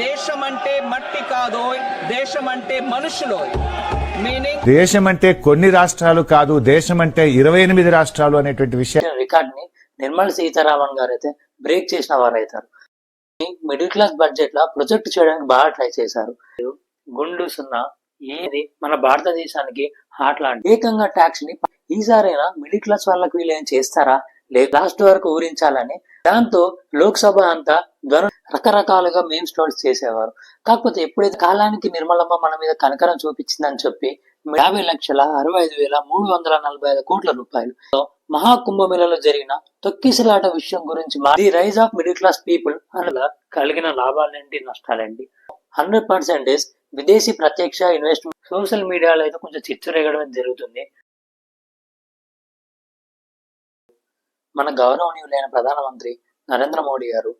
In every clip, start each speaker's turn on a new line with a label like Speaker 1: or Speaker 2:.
Speaker 1: దేశం అంటే మట్టి కాదోయ్ దేశం అంటే మనుషులోయ్. మీనింగ్
Speaker 2: దేశం అంటే కొన్ని రాష్ట్రాలు కాదు దేశం అంటే ఇరవై ఎనిమిది రాష్ట్రాలు అనేటువంటి విషయం.
Speaker 3: రికార్డ్ని నిర్మలా సీతారామన్ గారు అయితే బ్రేక్ చేసిన వారు అవుతారు మిడిల్ క్లాస్ బడ్జెట్లో ప్రొజెక్ట్ చేయడానికి బాగా ట్రై చేశారు. గుండు సున్నా ఏది మన భారతదేశానికి హాట్ లాంటి. ఏకంగా ట్యాక్స్ని ఈసారైనా మిడిల్ క్లాస్ వాళ్ళకి వీళ్ళు ఏం చేస్తారా? లేక లాస్ట్ వరకు ఊరించాలని దాంతో లోక్సభ అంతా ధ్వను రకరకాలుగా మేం స్టోర్స్ చేసేవారు. కాకపోతే ఎప్పుడైతే కాలానికి నిర్మలమ్మ మన మీద కనకరం చూపించిందని చెప్పి యాభై లక్షల అరవై ఐదు వేల మూడు వందల నలభై ఐదు కోట్ల రూపాయలు. మహాకుంభమేళలో జరిగిన తొక్కిసలాట విషయం గురించి the rise of middle class people అనగా కలిగిన లాభాలేంటి నష్టాలేంటి? హండ్రెడ్ పర్సెంటేజ్ విదేశీ ప్రత్యక్ష ఇన్వెస్ట్మెంట్ సోషల్ మీడియాలో అయితే కొంచెం చిచ్చు రేగడం జరుగుతుంది. మన గౌరవనీయులైన ప్రధానమంత్రి నరేంద్ర మోడీ గారు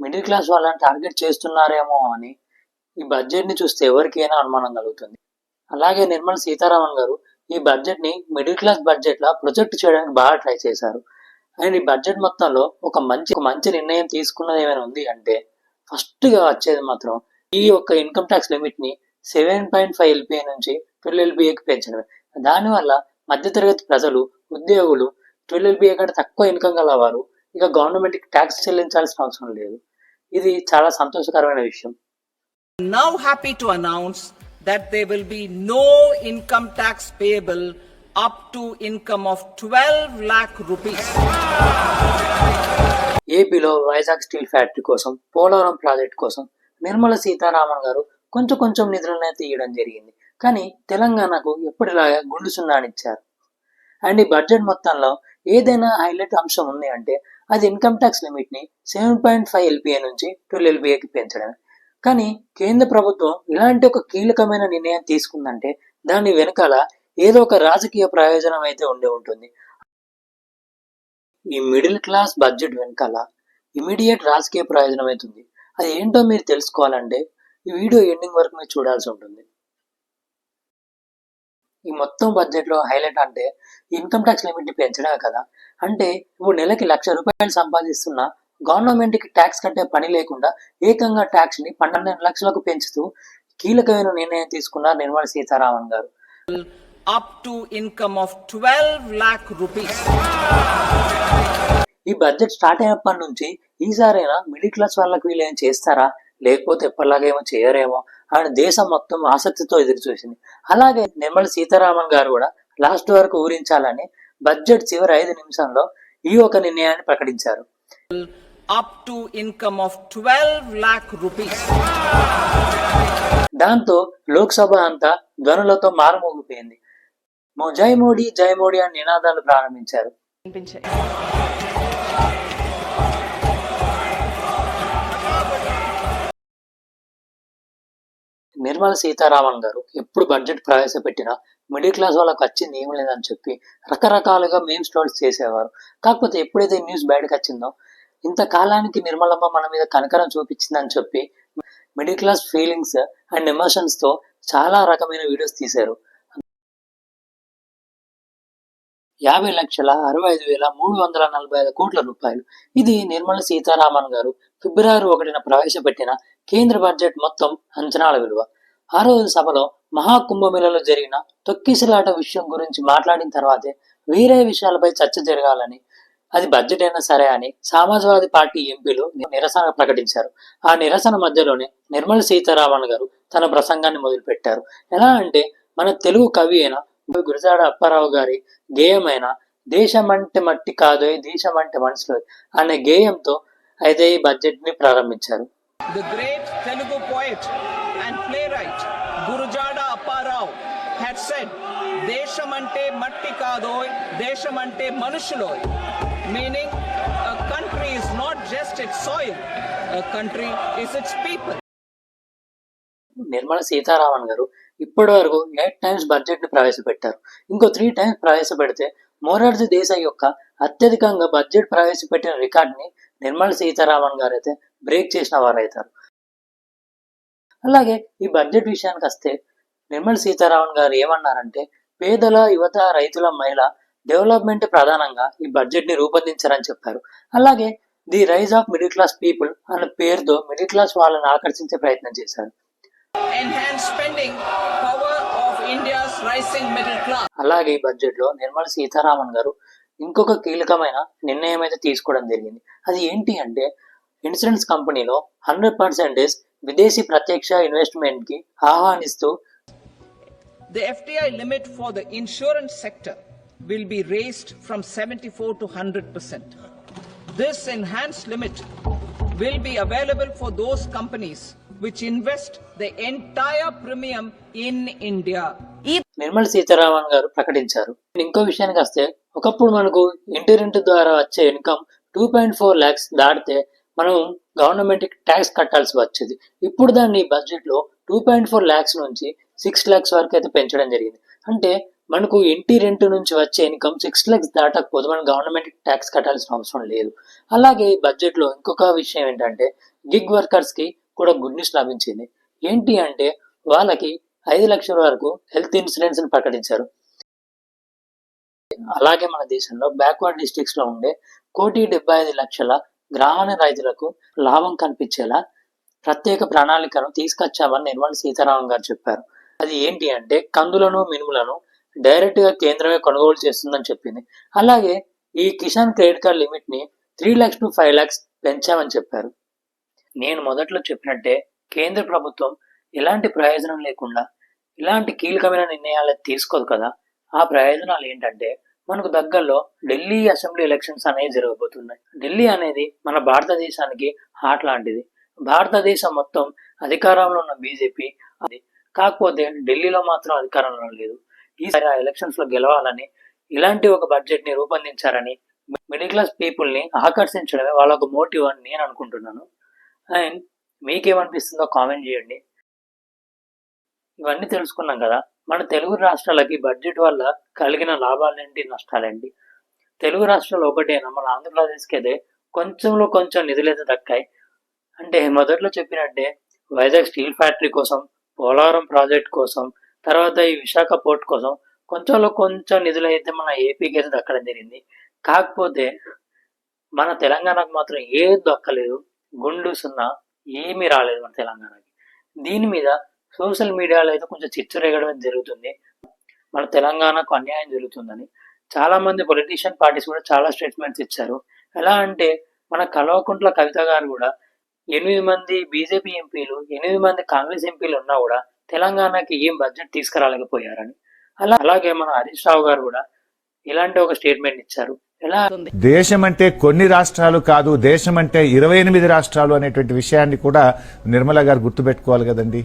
Speaker 3: మిడిల్ క్లాస్ వాళ్ళని టార్గెట్ చేస్తున్నారేమో అని ఈ బడ్జెట్ని చూస్తే ఎవరికైనా అనుమానం కలుగుతుంది. అలాగే నిర్మల సీతారామన్ గారు ఈ బడ్జెట్ని మిడిల్ క్లాస్ బడ్జెట్లా ప్రొజెక్ట్ చేయడానికి బాగా ట్రై చేశారు. అండ్ ఈ బడ్జెట్ మొత్తంలో ఒక మంచి ఒక మంచి నిర్ణయం తీసుకున్నది ఏమైనా ఉంది అంటే ఫస్ట్గా వచ్చేది మాత్రం ఈ యొక్క ఇన్కమ్ ట్యాక్స్ లిమిట్ని సెవెన్ పాయింట్ ఫైవ్ ఎల్పిఐ నుంచి ట్వెల్వ్ ఎల్పిఐకి పెంచడమే. దానివల్ల మధ్యతరగతి ప్రజలు ఉద్యోగులు ట్వెల్వ్ కంటే తక్కువ ఇన్కమ్ గలవారు ఇక గవర్నమెంట్కి ట్యాక్స్ చెల్లించాల్సిన అవసరం లేదు. ఇది చాలా సంతోషకరమైన విషయం.
Speaker 1: Now happy to announce that there will be no income tax payable up to income of 12 lakh rupees.
Speaker 3: ఏపీలో వైజాగ్ స్టీల్ ఫ్యాక్టరీ కోసం పోలవరం ప్రాజెక్ట్ కోసం నిర్మలా సీతారామన్ గారు కొంచెం కొంచెం నిధులను ఇవ్వడం జరిగింది. కానీ తెలంగాణకు ఎప్పటిలాగా గుండు సున్నానిచ్చారు. అండ్ ఈ బడ్జెట్ మొత్తంలో ఏదైనా హైలైట్ అంశం ఉంది అంటే అది ఇన్కమ్ ట్యాక్స్ లిమిట్ని సెవెన్ పాయింట్ ఫైవ్ ఎల్పిఏ నుంచి ట్వెల్వ్ ఎల్పిఏకి పెంచడమే. కానీ కేంద్ర ప్రభుత్వం ఇలాంటి ఒక కీలకమైన నిర్ణయం తీసుకుందంటే దాని వెనకాల ఏదో ఒక రాజకీయ ప్రయోజనం అయితే ఉండి ఉంటుంది. ఈ మిడిల్ క్లాస్ బడ్జెట్ వెనకాల ఇమీడియట్ రాజకీయ ప్రయోజనం అవుతుంది అది ఏంటో మీరు తెలుసుకోవాలంటే ఈ వీడియో ఎండింగ్ వరకు మీరు చూడాల్సి ఉంటుంది. ఈ మొత్తం బడ్జెట్లో హైలైట్ అంటే ఇన్కమ్ ట్యాక్స్ లిమిట్ని పెంచడమే కదా. అంటే ఇప్పుడు నెలకి లక్ష రూపాయలు సంపాదిస్తున్న గవర్నమెంట్కి ట్యాక్స్ కట్టే పని లేకుండా ఏకంగా ట్యాక్స్ని పన్నెండు లక్షలకు పెంచుతూ కీలకమైన నిర్ణయం తీసుకున్నారు నిర్మలా సీతారామన్ గారు.
Speaker 1: Up to income of 12 lakh rupees.
Speaker 3: ఈ బడ్జెట్ స్టార్ట్ అయినప్పటి నుంచి ఈసారైనా మిడిల్ క్లాస్ వాళ్ళకి వీళ్ళు ఏం చేస్తారా? లేకపోతే ఎప్పటిలాగా ఏమో చేయరేమో? అని దేశం మొత్తం ఆసక్తితో ఎదురు చూసింది. అలాగే నిర్మల సీతారామన్ గారు కూడా లాస్ట్ వరకు ఊరించాలని బడ్జెట్ చివరి ఐదు నిమిషంలో ఈ ఒక నిర్ణయాన్ని ప్రకటించారు.
Speaker 1: Up to income of 12 lakh rupees.
Speaker 3: దాంతో లోక్సభ అంతా ధ్వనులతో మారుమోగిపోయింది. జై మోడీ జై మోడీ అని నినాదాలు ప్రారంభించారు. నిర్మల సీతారామన్ గారు ఎప్పుడు బడ్జెట్ ప్రవేశపెట్టినా మిడిల్ క్లాస్ వాళ్ళకి వచ్చింది ఏం లేదని చెప్పి రకరకాలుగా మేమ్ స్టోర్స్ చేసేవారు. కాకపోతే ఎప్పుడైతే న్యూస్ బయటకు వచ్చిందో ఇంతకాలానికి నిర్మలమ్మ మన మీద కనకరం చూపించిందని చెప్పి మిడిల్ క్లాస్ ఫీలింగ్స్ అండ్ ఎమోషన్స్తో చాలా రకమైన వీడియోస్ తీశారు. యాభై లక్షల అరవై ఐదు వేల మూడు వందల నలభై ఐదు కోట్ల రూపాయలు. ఇది నిర్మల సీతారామన్ గారు ఫిబ్రవరి ఒకటిన ప్రవేశపెట్టిన కేంద్ర బడ్జెట్ మొత్తం అంచనాల విలువ. ఆ రోజు సభలో మహాకుంభమేళలో జరిగిన తొక్కిసలాట విషయం గురించి మాట్లాడిన తర్వాతే వేరే విషయాలపై చర్చ జరగాలని అది బడ్జెట్ అయినా సరే అని సమాజ్వాదీ పార్టీ ఎంపీలు నిరసన ప్రకటించారు. ఆ నిరసన మధ్యలోనే నిర్మల సీతారామన్ గారు తన ప్రసంగాన్ని మొదలుపెట్టారు. ఎలా అంటే మన తెలుగు కవి అయిన గురజాడ అప్పారావు గారి గేయమైన దేశం అంటే మట్టి కాదోయ్ దేశం అంటే మనుషులు అనే గేయంతో అయితే ఈ బడ్జెట్ని the
Speaker 1: great Telugu poet and playwright Gurajada Apparao had said దేశం అంటే మట్టి కాదోయ్ దేశం అంటే మనుషులోయ్ meaning country is not just its soil country is its people
Speaker 3: Nirmala Sitharaman గారు ఇప్పటి వరకు ఎయిట్ టైమ్స్ బడ్జెట్ని ప్రవేశపెట్టారు ఇంకో త్రీ టైమ్స్ ప్రవేశపెడితే మోరార్జీ దేశాయ్ యొక్క అత్యధికంగా బడ్జెట్ ప్రవేశపెట్టిన రికార్డ్ని నిర్మల సీతారామన్ గారు అయితే బ్రేక్ చేసిన వారు అవుతారు. అలాగే ఈ బడ్జెట్ విషయానికి వస్తే నిర్మలా సీతారామన్ గారు ఏమన్నారంటే పేదల యువత రైతుల మహిళ డెవలప్మెంట్ ప్రధానంగా ఈ బడ్జెట్ని రూపొందించారని చెప్పారు. అలాగే the rise of middle class people అనే పేరుతో మిడిల్ క్లాస్ వాళ్ళని ఆకర్షించే ప్రయత్నం చేశారు. అలాగే ఈ బడ్జెట్లో నిర్మలా సీతారామన్ గారు ఇంకొక కీలకమైన నిర్ణయం అయితే తీసుకోవడం జరిగింది. అది ఏంటి అంటే ఇన్సూరెన్స్ కంపెనీలో హండ్రెడ్ పర్సెంటేజ్ విదేశీ ప్రత్యక్ష ఇన్వెస్ట్మెంట్కి ఆహ్వానిస్తూ
Speaker 1: The FDI limit for the insurance sector will be raised from 74 to 100%. This enhanced limit will be available for those companies which invest the entire premium in India.
Speaker 3: Nirmala Sitharaman గారు ప్రకటించారు ఇంకో విషయానికి వస్తే ఒకప్పుడు మనకు ఇంటి రెంట్ ద్వారా వచ్చే income two point four lakhs దాటితే మనం గవర్నమెంట్ ట్యాక్స్ కట్టాల్సి వచ్చేది. ఇప్పుడు దాన్ని బడ్జెట్లో టూ పాయింట్ ఫోర్ ల్యాక్స్ నుంచి సిక్స్ ల్యాక్స్ వరకు అయితే పెంచడం జరిగింది. అంటే మనకు ఇంటి రెంట్ నుంచి వచ్చే ఇన్కమ్ సిక్స్ ల్యాక్స్ దాటకపోతే మనం గవర్నమెంట్ ట్యాక్స్ కట్టాల్సిన అవసరం లేదు. అలాగే ఈ బడ్జెట్లో ఇంకొక విషయం ఏంటంటే గిగ్ వర్కర్స్కి కూడా గుడ్ న్యూస్ లభించింది. ఏంటి అంటే వాళ్ళకి ఐదు లక్షల వరకు హెల్త్ ఇన్సూరెన్స్ని ప్రకటించారు. అలాగే మన దేశంలో బ్యాక్వర్డ్ డిస్ట్రిక్ట్స్లో ఉండే కోటి డెబ్బై ఐదు లక్షల గ్రామీణ రైతులకు లాభం కనిపించేలా ప్రత్యేక ప్రణాళికను తీసుకొచ్చామని నిర్మలా సీతారామన్ గారు చెప్పారు. అది ఏంటి అంటే కందులను మినుములను డైరెక్ట్గా కేంద్రమే కొనుగోలు చేస్తుందని చెప్పింది. అలాగే ఈ Kisan credit card లిమిట్ని three lakhs to five lakhs పెంచామని చెప్పారు. నేను మొదట్లో చెప్పినట్టే కేంద్ర ప్రభుత్వం ఎలాంటి ప్రయోజనం లేకుండా ఇలాంటి కీలకమైన నిర్ణయాలు తీసుకోదు కదా. ఆ ప్రయోజనాలు ఏంటంటే మనకు దగ్గరలో ఢిల్లీ అసెంబ్లీ ఎలక్షన్స్ అనేవి జరగబోతున్నాయి. ఢిల్లీ అనేది మన భారతదేశానికి హాట్ లాంటిది. భారతదేశం మొత్తం అధికారంలో ఉన్న బీజేపీ అది. కాకపోతే ఢిల్లీలో మాత్రం అధికారంలో లేదు. ఈసారి ఆ ఎలక్షన్స్లో గెలవాలని ఇలాంటి ఒక బడ్జెట్ని రూపొందించారని మిడిల్ క్లాస్ పీపుల్ని ఆకర్షించడమే వాళ్ళ ఒక మోటివ్ అని నేను అనుకుంటున్నాను. అండ్ మీకేమనిపిస్తుందో కామెంట్ చేయండి. ఇవన్నీ తెలుసుకున్నాం కదా. మన తెలుగు రాష్ట్రాలకి బడ్జెట్ వల్ల కలిగిన లాభాలేంటి? నష్టాలేంటి? తెలుగు రాష్ట్రాలు ఒకటేనా? మన ఆంధ్రప్రదేశ్కి అయితే కొంచెంలో కొంచెం నిధులైతే దక్కాయి. అంటే మొదట్లో చెప్పినట్టే వైజాగ్ స్టీల్ ఫ్యాక్టరీ కోసం పోలవరం ప్రాజెక్ట్ కోసం తర్వాత ఈ విశాఖ పోర్ట్ కోసం కొంచెంలో కొంచెం నిధులు అయితే మన ఏపీకి అయితే దక్కడం జరిగింది. కాకపోతే మన తెలంగాణకు మాత్రం ఏది దక్కలేదు. గుండు సున్నా ఏమీ రాలేదు మన తెలంగాణకి. దీని మీద సోషల్ మీడియాలో అయితే కొంచెం చిచ్చురేగడం జరుగుతుంది. మన తెలంగాణకు అన్యాయం జరుగుతుందని. చాలా మంది పొలిటీషియన్ పార్టీస్ కూడా చాలా స్టేట్మెంట్స్ ఇచ్చారు. ఎలా అంటే మన కల్వకుంట్ల కవిత గారు కూడా ఎనిమిది మంది బీజేపీ ఎంపీలు ఎనిమిది మంది కాంగ్రెస్ ఎంపీలు ఉన్నా కూడా తెలంగాణకి ఏం బడ్జెట్ తీసుకురాలేకపోయారని. అలా అలాగే మన హరీష్ రావు గారు కూడా ఇలాంటి ఒక స్టేట్మెంట్ ఇచ్చారు. ఎలా
Speaker 2: దేశం అంటే కొన్ని రాష్ట్రాలు కాదు దేశం అంటే ఇరవై ఎనిమిది రాష్ట్రాలు అనేటువంటి విషయాన్ని కూడా నిర్మల గారు గుర్తుపెట్టుకోవాలి కదండి.